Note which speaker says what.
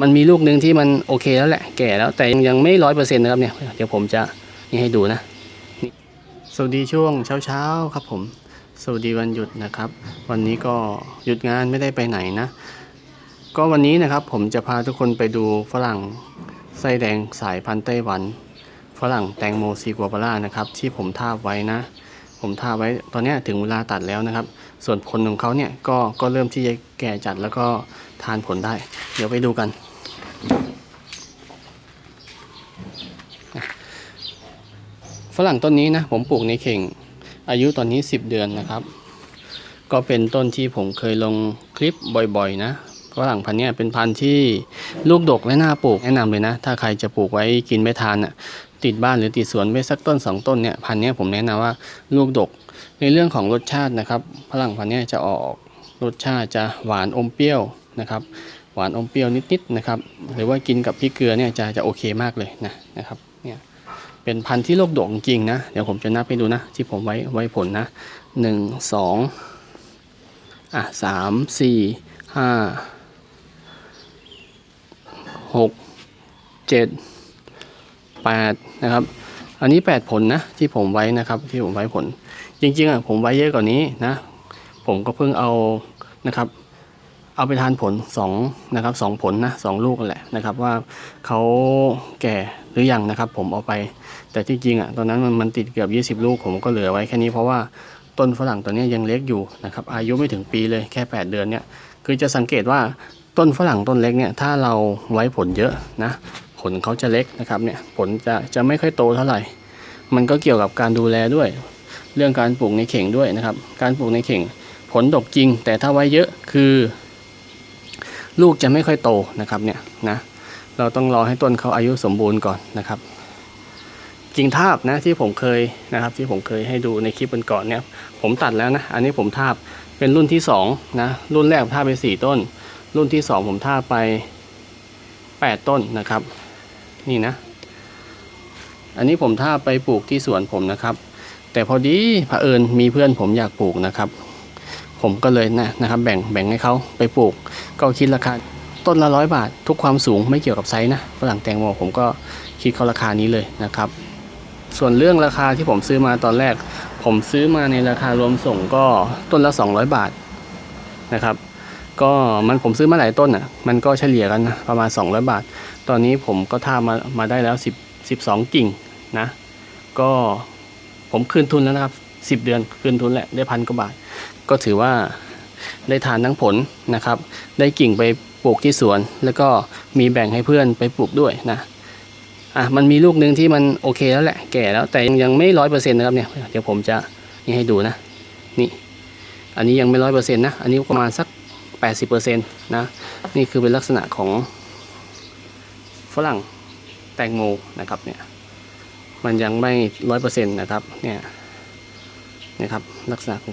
Speaker 1: มันมีลูกหนึ่งที่มันโอเคแล้วแหละแก่แล้วแต่ยังไม่ร้อยเปอร์เซ็นต์นะครับเนี่ยเดี๋ยวผมจะนี่ให้ดูนะนสวัสดีช่วงเช้าเช้าๆครับผม สวัสดีวันหยุดนะครับ วันนี้ก็หยุดงานไม่ได้ไปไหนนะ ก็วันนี้นะครับผมจะพาทุกคนไปดูฝรั่งไส้แดงสายพันธุ์ไต้หวัน ฝรั่งแตงโมซีกัวบาร่านะครับที่ผมทาบไว้นะ ผมทาบไว้ตอนนี้ถึงเวลาตัดแล้วนะครับ ส่วนผลของเขาเนี่ยก็ก็เริ่มที่จะแก่จัดแล้วก็ทานผลได้ เดี๋ยวไปดูกัน ฝรั่งต้นนี้นะผมปลูกในเข่ง อายุตอนนี้ 10 เดือนนะครับ ก็เป็นต้นที่ผมเคยลงคลิปบ่อยๆ นะฝรั่งพันธุ์นี้เป็นพันธุ์ที่ลูกดกและน่าปลูกแนะนำเลยนะ ถ้าใครจะปลูกไว้กินไม่ทานอะติดบ้านหรือติดสวนไว้สักต้น 2 ต้นเนี่ยพันธุ์นี้ผมแนะนำว่าลูกดก ในเรื่องของรสชาตินะครับฝรั่งพันธุ์นี้จะออกรสชาติจะหวานอมเปรี้ยวนะครับ หวานอมเปรี้ยวนิดๆนะครับ หรือว่ากินกับพริกเกลือเนี่ยจะจะโอเคมากเลยนะนะครับเนี่ยเป็นพันธุ์ที่โรคดกจริงนะ เดี๋ยวผมจะนับให้ดูนะ ที่ผมไว้ไว้ผลนะหนึ่งสองอะสามสี่ห้าหกเจ็ดแปดนะครับ อันนี้แปดผลนะที่ผมไว้นะครับที่ผมไว้ผล จริงๆอะผมไว้เยอะกว่านี้นะ ผมก็เพิ่งเอานะครับ เอาไปทานผลสองนะครับสองผลนะสองลูกกันแหละนะครับว่าเขาแก่หรือยังนะครับ ผมเอาไป แต่ที่จริงอะตอนนั้นมันมันติดเกือบ20 ลูกผมก็เหลือไว้แค่นี้เพราะว่าต้นฝรั่งตัวนี้ยยังเล็กอยู่นะครับอายุไม่ถึงปีเลยแค่ 8 เดือนเนี่ยคือจะสังเกตว่าต้นฝรั่งต้นเล็กเนี่ยถ้าเราไว้ผลเยอะนะผลเขาจะเล็กนะครับเนี่ยผลจะจะไม่ค่อยโตเท่าไหร่ มันก็เกี่ยวกับการดูแลด้วย เรื่องการปลูกในเข่งด้วยนะครับ การปลูกในเข่งผลดกจริง แต่ถ้าไว้เยอะคือ ลูกจะไม่ค่อยโตนะครับเนี่ยนะเราต้องรอให้ต้นเขาอายุสมบูรณ์ก่อนนะครับกิ่งทาบนะที่ผมเคยนะครับที่ผมเคยให้ดูในคลิปก่อนเนี่ยผมตัดแล้วนะอันนี้ผมทาบเป็นรุ่นที่สองนะรุ่นแรกทาบไปสี่ต้น รุ่นที่สองผมทาบไปแปดต้นนะครับ นี่นะ อันนี้ผมทาบไปปลูกที่สวนผมนะครับ แต่พอดีเผอิญมีเพื่อนผมอยากปลูกนะครับ ผมก็เลยนะนะครับแบ่งแบ่งให้เขาไปปลูก ก็คิดราคาต้นละร้อยบาท ทุกความสูงไม่เกี่ยวกับไซส์นะฝรั่งแตงโมผมก็คิดเขาราคานี้เลยนะครับ ส่วนเรื่องราคาที่ผมซื้อมาตอนแรก ผมซื้อมาในราคารวมส่งก็ต้นละ 200 บาทนะครับก็มันผมซื้อมาหลายต้นอะ มันก็เฉลี่ยกันนะประมาณ 200 บาท ตอนนี้ผมก็ท่ามามาได้แล้ว 10 12 กิ่งนะ ก็ผมคืนทุนแล้วนะครับ 10 เดือนคืนทุนแหละได้พันกว่าบาท ก็ถือว่าได้ทานทั้งผลนะครับ ได้กิ่งไปปลูกที่สวน แล้วก็มีแบ่งให้เพื่อนไปปลูกด้วยนะอะมันมีลูกหนึ่งที่มันโอเคแล้วแหละแก่แล้วแต่ยังยังไม่ร้อยเปอร์เซ็นต์นะครับเนี่ยเดี๋ยวผมจะนี่ให้ดูนะนี่อันนี้ยังไม่ร้อยเปอร์เซ็นต์นะอันนี้ประมาณสักแปดสิบเปอร์เซ็นต์นะนี่คือเป็นลักษณะของฝรั่งแตงโมนะครับเนี่ยมันยังไม่ร้อยเปอร์เซ็นต์นะครับเนี่ย นะครับลักษณะของ